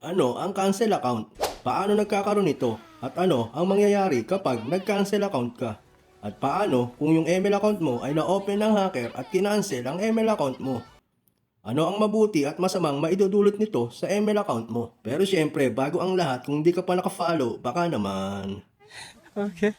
Ano ang cancel account? Paano nagkakaroon nito? At ano ang mangyayari kapag nag-cancel account ka? At paano kung yung email account mo ay na-open ng hacker at kinancel ang email account mo? Ano ang mabuti at masamang maidudulot nito sa email account mo? Pero syempre, bago ang lahat, kung hindi ka pa nakafollow, baka naman. Okay.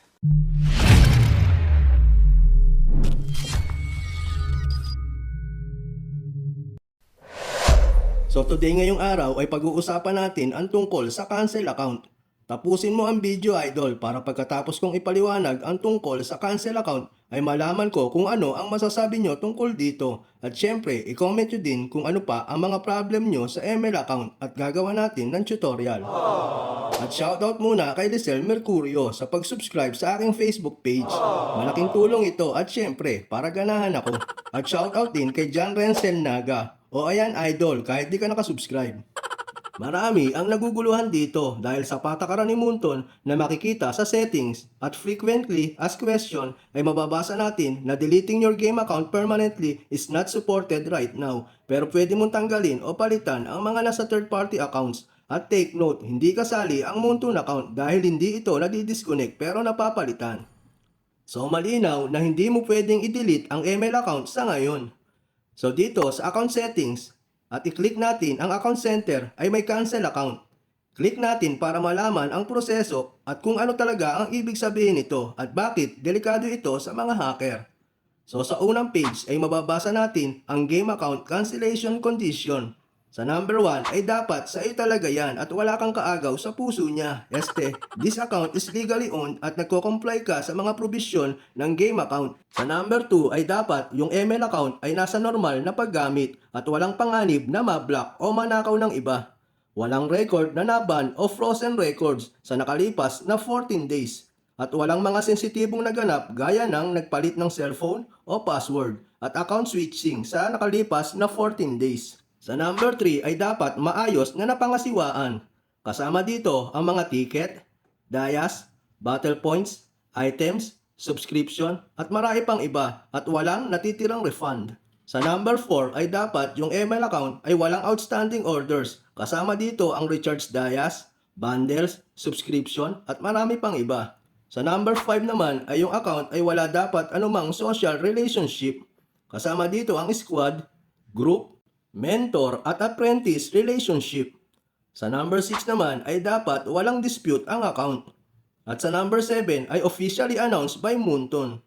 So today ngayong araw ay pag-uusapan natin ang tungkol sa cancel account. Tapusin mo ang video idol para pagkatapos kong ipaliwanag ang tungkol sa cancel account ay malaman ko kung ano ang masasabi nyo tungkol dito. At syempre, i-comment nyo din kung ano pa ang mga problem nyo sa email account at gagawa natin ng tutorial. At shoutout muna kay Lisel Mercurio sa pag-subscribe sa aking Facebook page. Malaking tulong ito at syempre, para ganahan ako. At shoutout din kay John Renzel Naga. O ayan idol, kahit di ka nakasubscribe. Marami ang naguguluhan dito dahil sa patakaran ni Munton na makikita sa settings at frequently asked question ay mababasa natin na deleting your game account permanently is not supported right now pero pwede mong tanggalin o palitan ang mga nasa third party accounts at take note, hindi kasali ang Munton account dahil hindi ito nadidisconnect pero napapalitan. So malinaw na hindi mo pwedeng i-delete ang email account sa ngayon. So dito sa account settings at i-click natin ang account center ay may cancel account. Click natin para malaman ang proseso at kung ano talaga ang ibig sabihin nito at bakit delikado ito sa mga hacker. So sa unang page ay mababasa natin ang game account cancellation condition. Sa number 1 ay dapat sa iyo talaga yan at wala kang kaagaw sa puso niya. Este, this account is legally owned at nagko-comply ka sa mga probisyon ng game account. Sa number 2 ay dapat yung email account ay nasa normal na paggamit at walang panganib na mablock o manakaw ng iba. Walang record na naban o frozen records sa nakalipas na 14 days. At walang mga sensitibong naganap gaya ng nagpalit ng cellphone o password at account switching sa nakalipas na 14 days. Sa number 3 ay dapat maayos na napangasiwaan. Kasama dito ang mga ticket, dayas, battle points, items, subscription at marami pang iba at walang natitirang refund. Sa number 4 ay dapat yung email account ay walang outstanding orders. Kasama dito ang recharge dayas, bundles, subscription at marami pang iba. Sa number 5 naman ay yung account ay wala dapat anumang social relationship. Kasama dito ang squad, group, mentor at apprentice relationship. Sa number 6 naman ay dapat walang dispute ang account. At sa number 7 ay officially announced by Munton.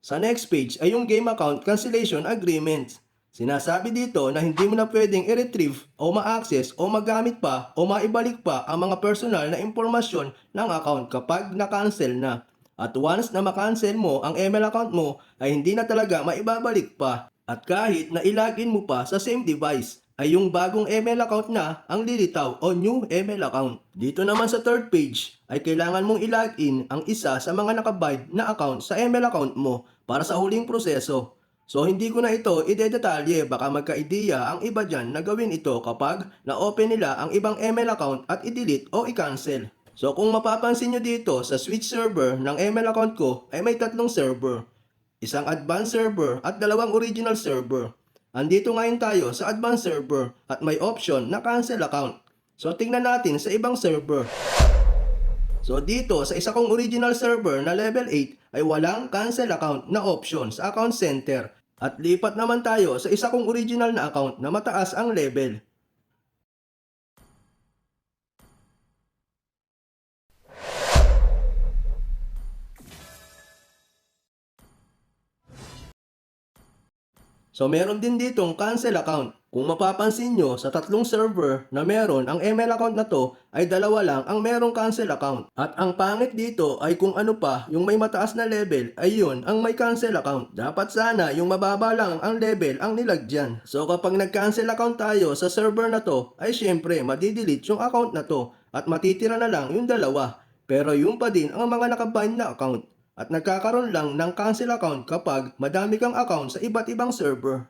Sa next page ay yung game account cancellation agreement. Sinasabi dito na hindi mo na pwedeng i-retrieve o ma-access o magamit pa o maibalik pa ang mga personal na impormasyon ng account kapag na-cancel na. At once na ma-cancel mo ang email account mo ay hindi na talaga maibabalik pa. At kahit na ilagin mo pa sa same device, ay yung bagong email account na ang lilitaw o new email account. Dito naman sa third page ay kailangan mong ilagin ang isa sa mga nakabind na account sa email account mo para sa huling proseso. So hindi ko na ito idedetalye baka magka-ideya ang iba dyan na gawin ito kapag na-open nila ang ibang email account at i-delete o i-cancel. So kung mapapansin nyo dito sa switch server ng email account ko ay may tatlong server. Isang advanced server at dalawang original server. Andito ngayon tayo sa advanced server at may option na cancel account. So tingnan natin sa ibang server. So dito sa isa kong original server na level 8 ay walang cancel account na option sa account center. At lipat naman tayo sa isa kong original na account na mataas ang level. So meron din ditong cancel account. Kung mapapansin nyo sa tatlong server na meron ang email account na to ay dalawa lang ang merong cancel account. At ang pangit dito ay kung ano pa yung may mataas na level ay yun ang may cancel account. Dapat sana yung mababa lang ang level ang nilagyan. So kapag nag-cancel account tayo sa server na to ay syempre madidelete yung account na to at matitira na lang yung dalawa. Pero yung pa din ang mga nakabind na account. At nagkakaroon lang ng cancel account kapag madami kang account sa iba't ibang server.